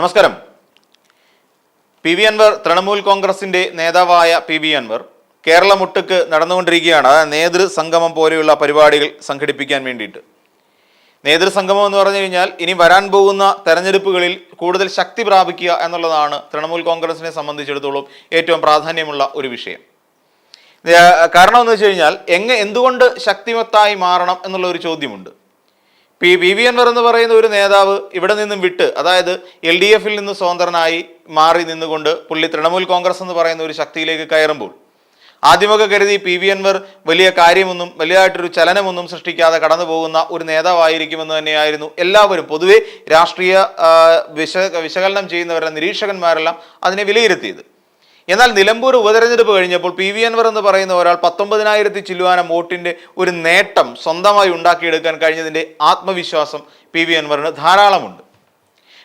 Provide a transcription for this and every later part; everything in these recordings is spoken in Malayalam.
നമസ്കാരം. പി വി അൻവർ തൃണമൂൽ കോൺഗ്രസിന്റെ നേതാവായ പി വി അൻവർ കേരള മുട്ടുക്ക് നടന്നുകൊണ്ടിരിക്കുകയാണ്. അതായത് നേതൃസംഗമം പോലെയുള്ള പരിപാടികൾ സംഘടിപ്പിക്കാൻ വേണ്ടിയിട്ട്. നേതൃസംഗമം എന്ന് പറഞ്ഞു കഴിഞ്ഞാൽ ഇനി വരാൻ പോകുന്ന തെരഞ്ഞെടുപ്പുകളിൽ കൂടുതൽ ശക്തി പ്രാപിക്കുക എന്നുള്ളതാണ് തൃണമൂൽ കോൺഗ്രസിനെ സംബന്ധിച്ചിടത്തോളം ഏറ്റവും പ്രാധാന്യമുള്ള ഒരു വിഷയം. കാരണം എന്ന് വെച്ച് കഴിഞ്ഞാൽ എങ്ങ എന്തുകൊണ്ട് ശക്തിമത്തായി മാറണം എന്നുള്ള ഒരു ചോദ്യമുണ്ട്. പി വി വി അൻവർ എന്ന് പറയുന്ന ഒരു നേതാവ് ഇവിടെ നിന്നും വിട്ട് അതായത് എൽ ഡി എഫിൽ നിന്ന് സ്വതന്ത്രനായി മാറി നിന്നുകൊണ്ട് പുള്ളി തൃണമൂൽ കോൺഗ്രസ് എന്ന് പറയുന്ന ഒരു ശക്തിയിലേക്ക് കയറുമ്പോൾ ആദ്യമൊക്കെ കരുതി പി വി അൻവർ വലിയ കാര്യമൊന്നും വലിയതായിട്ടൊരു ചലനമൊന്നും സൃഷ്ടിക്കാതെ കടന്നു പോകുന്ന ഒരു നേതാവായിരിക്കുമെന്ന് തന്നെയായിരുന്നു എല്ലാവരും. പൊതുവെ രാഷ്ട്രീയ വിശ വിശകലനം ചെയ്യുന്നവരുടെ നിരീക്ഷകന്മാരെല്ലാം അതിനെ വിലയിരുത്തിയത്. എന്നാൽ നിലമ്പൂർ ഉപതെരഞ്ഞെടുപ്പ് കഴിഞ്ഞപ്പോൾ പി വി അൻവർ എന്ന് പറയുന്ന ഒരാൾ പത്തൊമ്പതിനായിരത്തി ചില്ലുവാനം വോട്ടിന്റെ ഒരു നേട്ടം സ്വന്തമായി ഉണ്ടാക്കിയെടുക്കാൻ കഴിഞ്ഞതിന്റെ ആത്മവിശ്വാസം പി വി അൻവറിന് ധാരാളമുണ്ട്.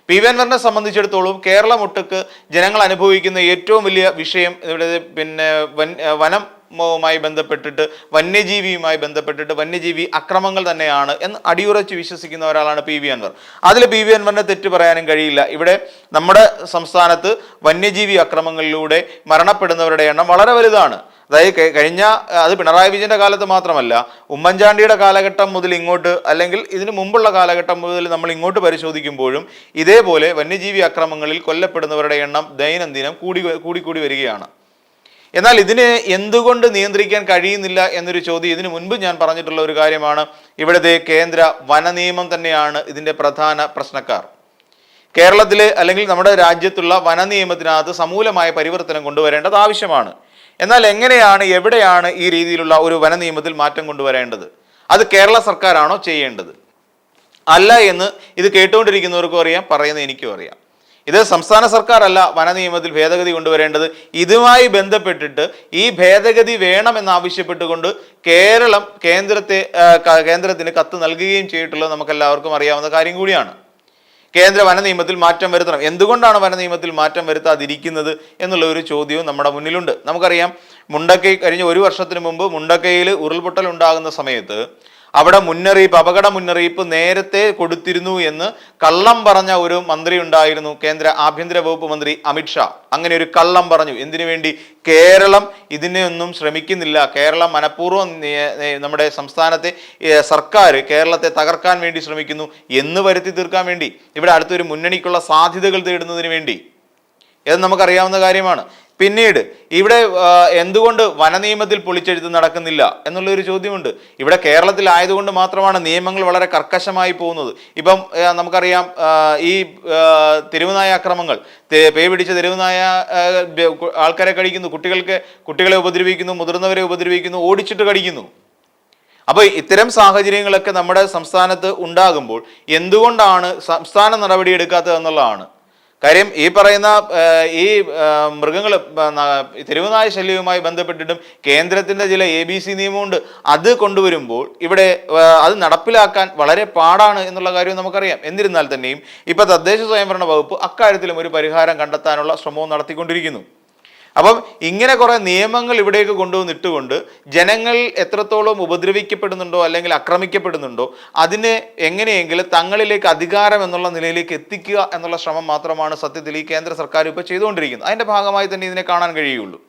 പി വി അൻവറിനെ സംബന്ധിച്ചിടത്തോളം കേരളം ഒട്ടുക്ക് ജനങ്ങൾ അനുഭവിക്കുന്ന ഏറ്റവും വലിയ വിഷയം ഇവിടെ പിന്നെ വൻ വനവുമായി ബന്ധപ്പെട്ടിട്ട് വന്യജീവിയുമായി ബന്ധപ്പെട്ടിട്ട് വന്യജീവി അക്രമങ്ങൾ തന്നെയാണ് എന്ന് അടിയുറച്ച് വിശ്വസിക്കുന്ന ഒരാളാണ് പി വി അൻവർ. അതിൽ പി വി അൻവറിനെ തെറ്റ് പറയാനും കഴിയില്ല. ഇവിടെ നമ്മുടെ സംസ്ഥാനത്ത് വന്യജീവി അക്രമങ്ങളിലൂടെ മരണപ്പെടുന്നവരുടെ എണ്ണം വളരെ വലുതാണ്. അതായത് കഴിഞ്ഞ അത് പിണറായി വിജയന്റെ കാലത്ത് മാത്രമല്ല ഉമ്മൻചാണ്ടിയുടെ കാലഘട്ടം മുതൽ ഇങ്ങോട്ട് അല്ലെങ്കിൽ ഇതിനു മുമ്പുള്ള കാലഘട്ടം മുതൽ നമ്മൾ ഇങ്ങോട്ട് പരിശോധിക്കുമ്പോഴും ഇതേപോലെ വന്യജീവി അക്രമങ്ങളിൽ കൊല്ലപ്പെടുന്നവരുടെ എണ്ണം ദൈനംദിനം കൂടി കൂടിക്കൂടി വരികയാണ്. എന്നാൽ ഇതിനെ എന്തുകൊണ്ട് നിയന്ത്രിക്കാൻ കഴിയുന്നില്ല എന്നൊരു ചോദ്യം ഇതിനു മുൻപ് ഞാൻ പറഞ്ഞിട്ടുള്ള ഒരു കാര്യമാണ്. ഇവിടുത്തെ കേന്ദ്ര വന നിയമം തന്നെയാണ് ഇതിന്റെ പ്രധാന പ്രശ്നക്കാർ. കേരളത്തിലെ അല്ലെങ്കിൽ നമ്മുടെ രാജ്യത്തുള്ള വന നിയമത്തിനകത്ത് സമൂലമായ പരിവർത്തനം കൊണ്ടുവരേണ്ടത് ആവശ്യമാണ്. എന്നാൽ എങ്ങനെയാണ് എവിടെയാണ് ഈ രീതിയിലുള്ള ഒരു വന നിയമത്തിൽ മാറ്റം കൊണ്ടുവരേണ്ടത്? അത് കേരള സർക്കാരാണോ ചെയ്യേണ്ടത്? അല്ല എന്ന് ഇത് കേട്ടുകൊണ്ടിരിക്കുന്നവർക്കും അറിയാം പറയുന്ന എനിക്കും അറിയാം. ഇത് സംസ്ഥാന സർക്കാരല്ല വന നിയമത്തിൽ ഭേദഗതി കൊണ്ടുവരേണ്ടത്. ഇതുമായി ബന്ധപ്പെട്ടിട്ട് ഈ ഭേദഗതി വേണമെന്നാവശ്യപ്പെട്ടുകൊണ്ട് കേരളം കേന്ദ്രത്തെ കേന്ദ്രത്തിന് കത്ത് നൽകുകയും ചെയ്തിട്ടുള്ളത് നമുക്ക് എല്ലാവർക്കും അറിയാവുന്ന കാര്യം കൂടിയാണ്. കേന്ദ്ര വന നിയമത്തിൽ മാറ്റം വരുത്തണം. എന്തുകൊണ്ടാണ് വന നിയമത്തിൽ മാറ്റം വരുത്താതിരിക്കുന്നത് എന്നുള്ള ഒരു ചോദ്യവും നമ്മുടെ മുന്നിലുണ്ട്. നമുക്കറിയാം മുണ്ടക്കൈ കഴിഞ്ഞ ഒരു വർഷത്തിന് മുമ്പ് മുണ്ടക്കൈയിൽ ഉരുൾപൊട്ടൽ ഉണ്ടാകുന്ന സമയത്ത് അവിടെ മുന്നറിയിപ്പ് അപകട മുന്നറിയിപ്പ് നേരത്തെ കൊടുത്തിരുന്നു എന്ന് കള്ളം പറഞ്ഞ ഒരു മന്ത്രി ഉണ്ടായിരുന്നു കേന്ദ്ര ആഭ്യന്തര വകുപ്പ് മന്ത്രി അമിത്ഷാ അങ്ങനെ ഒരു കള്ളം പറഞ്ഞു. എന്തിനു വേണ്ടി? കേരളം ഇതിനെയൊന്നും ശ്രമിക്കുന്നില്ല. കേരളം മനഃപൂർവം നമ്മുടെ സംസ്ഥാനത്തെ സർക്കാർ കേരളത്തെ തകർക്കാൻ വേണ്ടി ശ്രമിക്കുന്നു എന്ന് വരുത്തി തീർക്കാൻ വേണ്ടി. ഇവിടെ അടുത്തൊരു മുന്നണിക്കുള്ള സാധ്യതകൾ തേടുന്നതിന് വേണ്ടി. ഇത് നമുക്കറിയാവുന്ന കാര്യമാണ്. പിന്നീട് ഇവിടെ എന്തുകൊണ്ട് വനനിയമത്തിൽ പൊളിച്ചെഴുത്ത് നടക്കുന്നില്ല എന്നുള്ളൊരു ചോദ്യമുണ്ട്. ഇവിടെ കേരളത്തിൽ ആയതുകൊണ്ട് മാത്രമാണ് നിയമങ്ങൾ വളരെ കർക്കശമായി പോകുന്നത്. ഇപ്പം നമുക്കറിയാം ഈ തെരുവുനായ അക്രമങ്ങൾ പേ പിടിച്ച തെരുവുനായ ആൾക്കാരെ കടിക്കുന്നു കുട്ടികൾക്ക് കുട്ടികളെ ഉപദ്രവിക്കുന്നു മുതിർന്നവരെ ഉപദ്രവിക്കുന്നു ഓടിച്ചിട്ട് കടിക്കുന്നു. അപ്പോൾ ഇത്തരം സാഹചര്യങ്ങളൊക്കെ നമ്മുടെ സംസ്ഥാനത്ത് ഉണ്ടാകുമ്പോൾ എന്തുകൊണ്ടാണ് സംസ്ഥാന നടപടി എടുക്കാത്തത് എന്നുള്ളതാണ്. കാര്യം ഈ പറയുന്ന ഈ മൃഗങ്ങൾ തെരുവുനായ ശല്യവുമായി ബന്ധപ്പെട്ടിട്ടും കേന്ദ്രത്തിന്റെ ചില എ ബി സി നിയമമുണ്ട്. അത് കൊണ്ടുവരുമ്പോൾ ഇവിടെ അത് നടപ്പിലാക്കാൻ വളരെ പാടാണ് എന്നുള്ള കാര്യം നമുക്കറിയാം. എന്നിരുന്നാൽ തന്നെയും ഇപ്പോൾ തദ്ദേശ സ്വയംഭരണ വകുപ്പ് അക്കാര്യത്തിലും ഒരു പരിഹാരം കണ്ടെത്താനുള്ള ശ്രമവും നടത്തിക്കൊണ്ടിരിക്കുന്നു. അപ്പം ഇങ്ങനെ കുറേ നിയമങ്ങൾ ഇവിടേക്ക് കൊണ്ടുവന്നിട്ടുകൊണ്ട് ജനങ്ങൾ എത്രത്തോളം ഉപദ്രവിക്കപ്പെടുന്നുണ്ടോ അല്ലെങ്കിൽ ആക്രമിക്കപ്പെടുന്നുണ്ടോ അതിനെ എങ്ങനെയെങ്കിലും തങ്ങളിലേക്ക് അധികാരം എന്നുള്ള നിലയിലേക്ക് എത്തിക്കുക എന്നുള്ള ശ്രമം മാത്രമാണ് സത്യത്തിൽ ഈ കേന്ദ്ര സർക്കാർ ഇപ്പോൾ ചെയ്തുകൊണ്ടിരിക്കുന്നത്. അതിന്റെ ഭാഗമായി തന്നെ ഇതിനെ കാണാൻ കഴിയുള്ളൂ.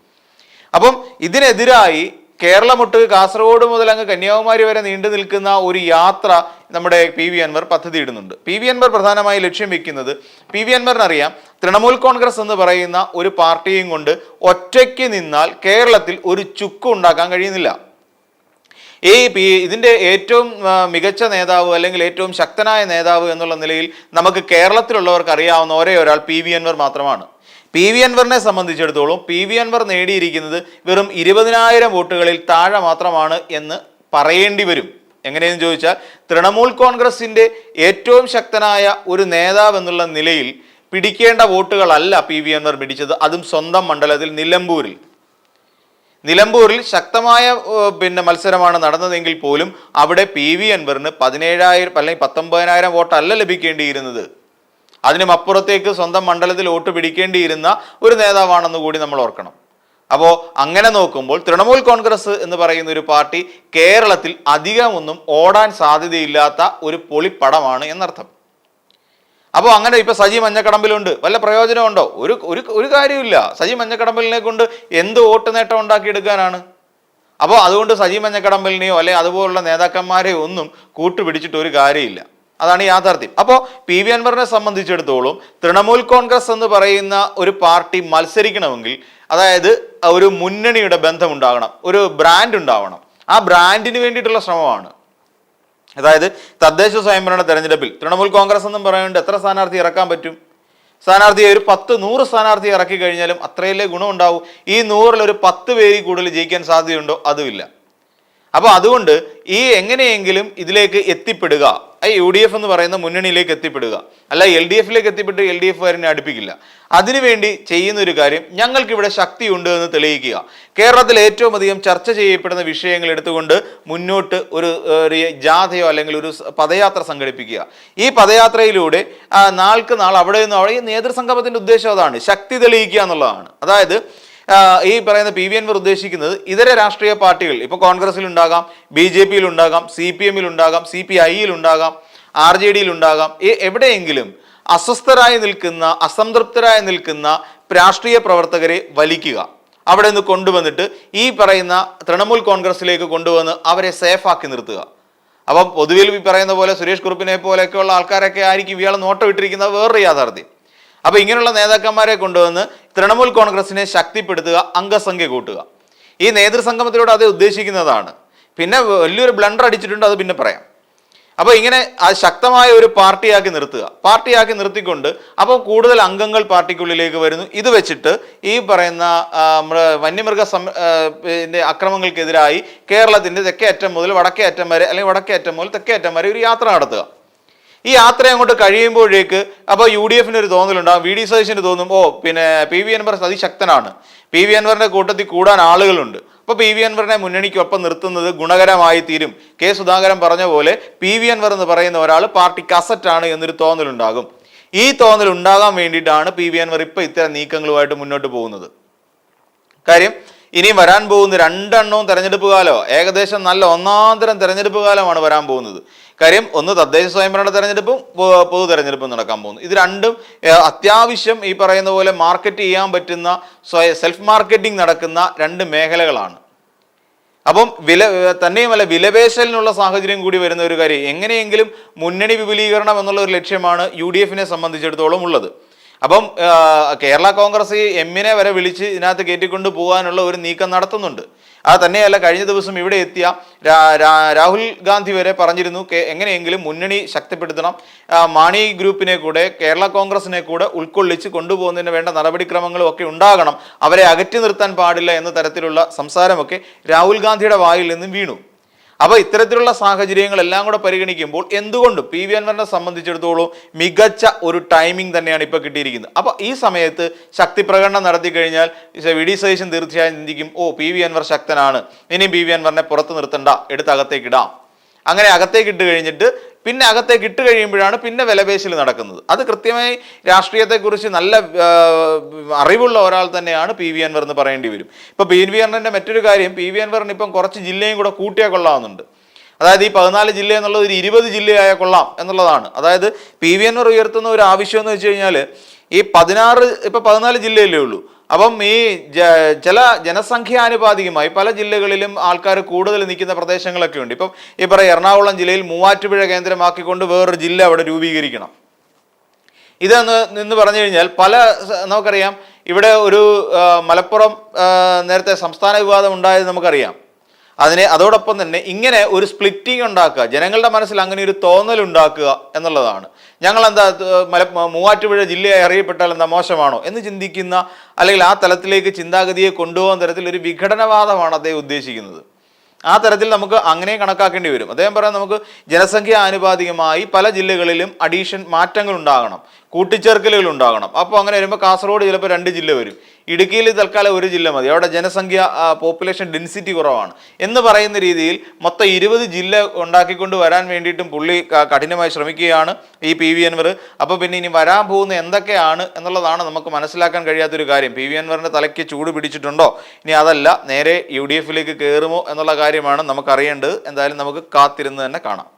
അപ്പം ഇതിനെതിരായി കേരളമൊട്ട് കാസർഗോഡ് മുതൽ അങ്ങ് കന്യാകുമാരി വരെ നീണ്ടു നിൽക്കുന്ന ഒരു യാത്ര നമ്മുടെ പി വി അൻവർ പദ്ധതി ഇടുന്നുണ്ട് പി വി അൻവർ പ്രധാനമായി ലക്ഷ്യം വെക്കുന്നത് പി വി അൻവറിനറിയാം തൃണമൂൽ കോൺഗ്രസ് എന്ന് പറയുന്ന ഒരു പാർട്ടിയും കൊണ്ട് ഒറ്റയ്ക്ക് നിന്നാൽ കേരളത്തിൽ ഒരു ചുക്ക് ഉണ്ടാക്കാൻ കഴിയുന്നില്ല. ഈ ഇതിന്റെ ഏറ്റവും മികച്ച നേതാവ് അല്ലെങ്കിൽ ഏറ്റവും ശക്തനായ നേതാവ് എന്നുള്ള നിലയിൽ നമുക്ക് കേരളത്തിലുള്ളവർക്ക് അറിയാവുന്ന ഒരേ ഒരാൾ പി വി അൻവർ മാത്രമാണ്. പി വി അൻവറിനെ സംബന്ധിച്ചിടത്തോളം പി വി അൻവർ നേടിയിരിക്കുന്നത് വെറും ഇരുപതിനായിരം വോട്ടുകളിൽ താഴെ മാത്രമാണ് എന്ന് പറയേണ്ടി വരും. എങ്ങനെയെന്ന് ചോദിച്ചാൽ തൃണമൂൽ കോൺഗ്രസിന്റെ ഏറ്റവും ശക്തനായ ഒരു നേതാവ് എന്നുള്ള നിലയിൽ പിടിക്കേണ്ട വോട്ടുകളല്ല പി വി അൻവർ പിടിച്ചത്. അതും സ്വന്തം മണ്ഡലത്തിൽ നിലമ്പൂരിൽ. നിലമ്പൂരിൽ ശക്തമായ പിന്നെ മത്സരമാണ് നടന്നതെങ്കിൽ പോലും അവിടെ പി വി അൻവറിന് പതിനേഴായിരം അല്ലെങ്കിൽ പത്തൊമ്പതിനായിരം വോട്ടല്ല ലഭിക്കേണ്ടിയിരുന്നത്. അതിനും അപ്പുറത്തേക്ക് സ്വന്തം മണ്ഡലത്തിൽ വോട്ട് പിടിക്കേണ്ടിയിരുന്ന ഒരു നേതാവാണെന്ന് കൂടി നമ്മൾ ഓർക്കണം. അപ്പോൾ അങ്ങനെ നോക്കുമ്പോൾ തൃണമൂൽ കോൺഗ്രസ് എന്ന് പറയുന്ന ഒരു പാർട്ടി കേരളത്തിൽ അധികമൊന്നും ഓടാൻ സാധ്യതയില്ലാത്ത ഒരു പൊളിപ്പടമാണ് എന്നർത്ഥം. അപ്പോൾ അങ്ങനെ ഇപ്പോൾ സജി മഞ്ഞക്കടമ്പിലുണ്ട്. വല്ല പ്രയോജനമുണ്ടോ? ഒരു ഒരു ഒരു കാര്യമില്ല സജി മഞ്ഞക്കടമ്പലിനെ കൊണ്ട് എന്ത് വോട്ട് നേട്ടം ഉണ്ടാക്കിയെടുക്കാനാണ്? അപ്പോൾ അതുകൊണ്ട് സജി മഞ്ഞക്കടമ്പലിനെയോ അല്ലെ അതുപോലുള്ള നേതാക്കന്മാരെയോ ഒന്നും കൂട്ടുപിടിച്ചിട്ട് ഒരു കാര്യമില്ല. അതാണ് യാഥാർത്ഥ്യം. അപ്പോൾ പി വി അൻവറിനെ സംബന്ധിച്ചിടത്തോളം തൃണമൂൽ കോൺഗ്രസ് എന്ന് പറയുന്ന ഒരു പാർട്ടി മത്സരിക്കണമെങ്കിൽ അതായത് ഒരു മുന്നണിയുടെ ബന്ധം ഉണ്ടാകണം ഒരു ബ്രാൻഡ് ഉണ്ടാവണം. ആ ബ്രാൻഡിന് വേണ്ടിയിട്ടുള്ള ശ്രമമാണ്. അതായത് തദ്ദേശ സ്വയംഭരണ തെരഞ്ഞെടുപ്പിൽ തൃണമൂൽ കോൺഗ്രസ് എന്നും പറയുന്നുണ്ട് എത്ര സ്ഥാനാർത്ഥി ഇറക്കാൻ പറ്റും? സ്ഥാനാർത്ഥിയെ ഒരു പത്ത് നൂറ് സ്ഥാനാർത്ഥി ഇറക്കി കഴിഞ്ഞാലും അത്രയല്ലേ ഗുണമുണ്ടാവും? ഈ നൂറിൽ ഒരു പത്ത് പേരിൽ കൂടുതൽ ജയിക്കാൻ സാധ്യതയുണ്ടോ? അതുമില്ല. അപ്പോൾ അതുകൊണ്ട് ഈ എങ്ങനെയെങ്കിലും ഇതിലേക്ക് എത്തിപ്പെടുക. യു ഡി എഫ് എന്ന് പറയുന്ന മുന്നണിയിലേക്ക് എത്തിപ്പെടുക. അല്ല എൽ ഡി എഫിലേക്ക് എത്തിപ്പെട്ട് എൽ ഡി എഫ് കാരനെ അടുപ്പിക്കില്ല. അതിനുവേണ്ടി ചെയ്യുന്ന ഒരു കാര്യം ഞങ്ങൾക്കിവിടെ ശക്തിയുണ്ട് എന്ന് തെളിയിക്കുക. കേരളത്തിൽ ഏറ്റവും അധികം ചർച്ച ചെയ്യപ്പെടുന്ന വിഷയങ്ങൾ എടുത്തുകൊണ്ട് മുന്നോട്ട് ഒരു ജാഥയോ അല്ലെങ്കിൽ ഒരു പദയാത്ര സംഘടിപ്പിക്കുക. ഈ പദയാത്രയിലൂടെ നാൾക്ക് നാൾ അവിടെ നിന്നും അവിടെ ഈ നേതൃസംഗമത്തിന്റെ ഉദ്ദേശം അതാണ്. ശക്തി തെളിയിക്കുക എന്നുള്ളതാണ്. അതായത് ഈ പറയുന്ന പി വി അൻവർ ഉദ്ദേശിക്കുന്നത് ഇതര രാഷ്ട്രീയ പാർട്ടികൾ ഇപ്പോൾ കോൺഗ്രസിൽ ഉണ്ടാകാം ബി ജെ പിയിൽ ഉണ്ടാകാം സി പി എമ്മിൽ ഉണ്ടാകാം സി പി ഐയിൽ ഉണ്ടാകാം ആർ ജെ ഡിയിൽ ഉണ്ടാകാം എവിടെയെങ്കിലും അസ്വസ്ഥരായി നിൽക്കുന്ന അസംതൃപ്തരായി നിൽക്കുന്ന രാഷ്ട്രീയ പ്രവർത്തകരെ വലിക്കുക. അവിടെ നിന്ന് കൊണ്ടുവന്നിട്ട് ഈ പറയുന്ന തൃണമൂൽ കോൺഗ്രസിലേക്ക് കൊണ്ടുവന്ന് അവരെ സേഫാക്കി നിർത്തുക. അപ്പം പൊതുവിൽ ഈ പറയുന്ന പോലെ സുരേഷ് കുറുപ്പിനെ പോലെയൊക്കെയുള്ള ആൾക്കാരൊക്കെ ആയിരിക്കും ഇയാൾ നോട്ടം ഇട്ടിരിക്കുന്നത് വേറൊരു യാഥാർത്ഥ്യം. അപ്പൊ ഇങ്ങനെയുള്ള നേതാക്കന്മാരെ കൊണ്ടുവന്ന് തൃണമൂൽ കോൺഗ്രസിനെ ശക്തിപ്പെടുത്തുക അംഗസംഖ്യ കൂട്ടുക. ഈ നേതൃസംഗമത്തിലൂടെ അത് ഉദ്ദേശിക്കുന്നതാണ്. പിന്നെ വലിയൊരു ബ്ലണ്ടർ അടിച്ചിട്ടുണ്ട് അത് പിന്നെ പറയാം. അപ്പോൾ ഇങ്ങനെ ശക്തമായ ഒരു പാർട്ടിയാക്കി നിർത്തുക. പാർട്ടിയാക്കി നിർത്തിക്കൊണ്ട് അപ്പോൾ കൂടുതൽ അംഗങ്ങൾ പാർട്ടിക്കുള്ളിലേക്ക് വരുന്നു. ഇത് വെച്ചിട്ട് ഈ പറയുന്ന നമ്മുടെ വന്യമൃഗ സം അക്രമങ്ങൾക്കെതിരായി കേരളത്തിന്റെ തെക്കേ അറ്റം മുതൽ വടക്കേ അറ്റം വരെ അല്ലെങ്കിൽ വടക്കേ അറ്റം മുതൽ തെക്കേ അറ്റം വരെ ഒരു യാത്ര നടത്തുക. ഈ യാത്ര അങ്ങോട്ട് കഴിയുമ്പോഴേക്ക് അപ്പോൾ യു ഡി എഫിന് ഒരു തോന്നലുണ്ടാകും വി ഡി സതീശന് തോന്നും ഓ പിന്നെ പി വി അൻവർ അതിശക്തനാണ് പി വി അൻവറിന്റെ കൂട്ടത്തിൽ കൂടാൻ ആളുകളുണ്ട്. അപ്പോൾ പി വി അൻവറിനെ മുന്നണിക്കൊപ്പം നിർത്തുന്നത് ഗുണകരമായി തീരും. കെ സുധാകരൻ പറഞ്ഞ പോലെ പി വി അൻവർ എന്ന് പറയുന്ന ഒരാൾ പാർട്ടിക്ക് അസറ്റാണ് എന്നൊരു തോന്നലുണ്ടാകും. ഈ തോന്നൽ ഉണ്ടാകാൻ വേണ്ടിയിട്ടാണ് പി വി അൻവർ ഇപ്പോൾ ഇത്തരം നീക്കങ്ങളുമായിട്ട് മുന്നോട്ട് പോകുന്നത്. കാര്യം ഇനി വരാൻ പോകുന്ന രണ്ടെണ്ണവും തെരഞ്ഞെടുപ്പ് കാലമോ. ഏകദേശം നല്ല ഒന്നാന്തരം തെരഞ്ഞെടുപ്പ് കാലമാണ് വരാൻ പോകുന്നത്. കാര്യം ഒന്ന് തദ്ദേശ സ്വയംഭരണ തെരഞ്ഞെടുപ്പും പൊതു തെരഞ്ഞെടുപ്പും നടക്കാൻ പോകുന്നു. ഇത് രണ്ടും അത്യാവശ്യം ഈ പറയുന്ന പോലെ മാർക്കറ്റ് ചെയ്യാൻ പറ്റുന്ന സ്വയ സെൽഫ് മാർക്കറ്റിംഗ് നടക്കുന്ന രണ്ട് മേഖലകളാണ്. അപ്പം വില തന്നെയുമല്ല വിലപേശലിനുള്ള സാഹചര്യം കൂടി വരുന്ന ഒരു കാര്യം എങ്ങനെയെങ്കിലും മുന്നണി വിപുലീകരണം എന്നുള്ള ഒരു ലക്ഷ്യമാണ് യു ഡി എഫിനെ സംബന്ധിച്ചിടത്തോളം ഉള്ളത്. അപ്പം കേരള കോൺഗ്രസ് എമ്മിനെ വരെ വിളിച്ച് ഇതിനകത്ത് കയറ്റിക്കൊണ്ട് പോകാനുള്ള ഒരു നീക്കം നടത്തുന്നുണ്ട്. അത് തന്നെയല്ല കഴിഞ്ഞ ദിവസം ഇവിടെ എത്തിയ രാഹുൽ ഗാന്ധി വരെ പറഞ്ഞിരുന്നു എങ്ങനെയെങ്കിലും മുന്നണി ശക്തിപ്പെടുത്തണം. മാണി ഗ്രൂപ്പിനെ കൂടെ കേരള കോൺഗ്രസിനെ കൂടെ ഉൾക്കൊള്ളിച്ച് കൊണ്ടുപോകുന്നതിന് വേണ്ട നടപടിക്രമങ്ങളും ഒക്കെ ഉണ്ടാകണം. അവരെ അകറ്റി നിർത്താൻ പാടില്ല എന്ന തരത്തിലുള്ള സംസാരമൊക്കെ രാഹുൽ ഗാന്ധിയുടെ വായിൽ നിന്നും വീണു. അപ്പോൾ ഇത്തരത്തിലുള്ള സാഹചര്യങ്ങളെല്ലാം കൂടെ പരിഗണിക്കുമ്പോൾ എന്തുകൊണ്ട് പി വി അൻവറിനെ സംബന്ധിച്ചിടത്തോളം മികച്ച ഒരു ടൈമിംഗ് തന്നെയാണ് ഇപ്പോൾ കിട്ടിയിരിക്കുന്നത്. അപ്പോൾ ഈ സമയത്ത് ശക്തി പ്രകടനം നടത്തി കഴിഞ്ഞാൽ വി ഡി സതീശൻ തീർച്ചയായും ചിന്തിക്കും ഓ പി വി അൻവർ ശക്തനാണ്. ഇനിയും പി വി അൻവറിനെ പുറത്ത് നിർത്തണ്ട. എടുത്ത് അകത്തേക്ക് ഇടാം. അങ്ങനെ അകത്തേക്ക് ഇട്ട് കഴിഞ്ഞിട്ട് പിന്നെ അകത്തേക്ക് ഇട്ട് കഴിയുമ്പോഴാണ് പിന്നെ വിലപേശൽ നടക്കുന്നത്. അത് കൃത്യമായി രാഷ്ട്രീയത്തെക്കുറിച്ച് നല്ല അറിവുള്ള ഒരാൾ തന്നെയാണ് പി വി അൻവർ എന്ന് പറയേണ്ടി വരും. ഇപ്പോൾ പി വി അൻവറിന്റെ മറ്റൊരു കാര്യം പി വി അൻവറിന് ഇപ്പം കുറച്ച് ജില്ലയും കൂടെ കൂട്ടിയാൽ കൊള്ളാവുന്നുണ്ട്. അതായത് ഈ പതിനാല് ജില്ല എന്നുള്ളത് ഒരു ഇരുപത് ജില്ലയായ കൊള്ളാം എന്നുള്ളതാണ്. അതായത് പി വി അൻവർ ഉയർത്തുന്ന ഒരു ആവശ്യം എന്ന് വെച്ച് കഴിഞ്ഞാൽ ഈ പതിനാറ് ഇപ്പൊ പതിനാല് ജില്ലയല്ലേ ഉള്ളൂ. അപ്പം ഈ ചില ജനസംഖ്യാനുപാതികമായി പല ജില്ലകളിലും ആൾക്കാർ കൂടുതൽ നിൽക്കുന്ന പ്രദേശങ്ങളൊക്കെ ഉണ്ട്. ഇപ്പം ഈ പറയും എറണാകുളം ജില്ലയിൽ മൂവാറ്റുപുഴ കേന്ദ്രമാക്കിക്കൊണ്ട് വേറൊരു ജില്ല അവിടെ രൂപീകരിക്കണം. ഇതെന്ന് നിന്ന് പറഞ്ഞു കഴിഞ്ഞാൽ പല നമുക്കറിയാം ഇവിടെ ഒരു മലപ്പുറം നേരത്തെ സംസ്ഥാന വിവാദം ഉണ്ടായത് നമുക്കറിയാം. അതിനെ അതോടൊപ്പം തന്നെ ഇങ്ങനെ ഒരു സ്പ്ലിറ്റിംഗ് ഉണ്ടാക്കുക ജനങ്ങളുടെ മനസ്സിൽ അങ്ങനെ ഒരു തോന്നൽ ഉണ്ടാക്കുക എന്നുള്ളതാണ്. ഞങ്ങൾ എന്താ മല മൂവാറ്റുപുഴ ജില്ലയായി അറിയപ്പെട്ടാൽ എന്താ മോശമാണോ എന്ന് ചിന്തിക്കുന്ന അല്ലെങ്കിൽ ആ തലത്തിലേക്ക് ചിന്താഗതിയെ കൊണ്ടുപോകുന്ന തരത്തിൽ ഒരു വിഘടനവാദമാണ് അദ്ദേഹം ഉദ്ദേശിക്കുന്നത്. ആ തരത്തിൽ നമുക്ക് അങ്ങനെ കണക്കാക്കേണ്ടി വരും. അദ്ദേഹം പറയാൻ നമുക്ക് ജനസംഖ്യ ആനുപാതികമായി പല ജില്ലകളിലും അഡീഷൻ മാറ്റങ്ങൾ ഉണ്ടാകണം കൂട്ടിച്ചേർക്കലുകൾ ഉണ്ടാകണം. അപ്പോൾ അങ്ങനെ വരുമ്പോൾ കാസർഗോഡ് ചിലപ്പോൾ രണ്ട് ജില്ല വരും. ഇടുക്കിയിൽ തൽക്കാലം ഒരു ജില്ല മതി. അവിടെ ജനസംഖ്യ പോപ്പുലേഷൻ ഡെൻസിറ്റി കുറവാണ്. എന്ന് പറയുന്ന രീതിയിൽ മൊത്തം ഇരുപത് ജില്ല ഉണ്ടാക്കിക്കൊണ്ട് വരാൻ വേണ്ടിയിട്ടും പുള്ളി കഠിനമായി ശ്രമിക്കുകയാണ് ഈ പി വി അൻവർ. അപ്പോൾ പിന്നെ ഇനി വരാൻ പോകുന്ന എന്തൊക്കെയാണ് എന്നുള്ളതാണ് നമുക്ക് മനസ്സിലാക്കാൻ കഴിയാത്തൊരു കാര്യം. പി വി അൻവറിന്റെ തലയ്ക്ക് ചൂട് പിടിച്ചിട്ടുണ്ടോ? ഇനി അതല്ല നേരെ യു ഡി എഫിലേക്ക് കയറുമോ എന്നുള്ള കാര്യമാണ് നമുക്കറിയേണ്ടത്. എന്തായാലും നമുക്ക് കാത്തിരുന്ന് തന്നെ കാണാം.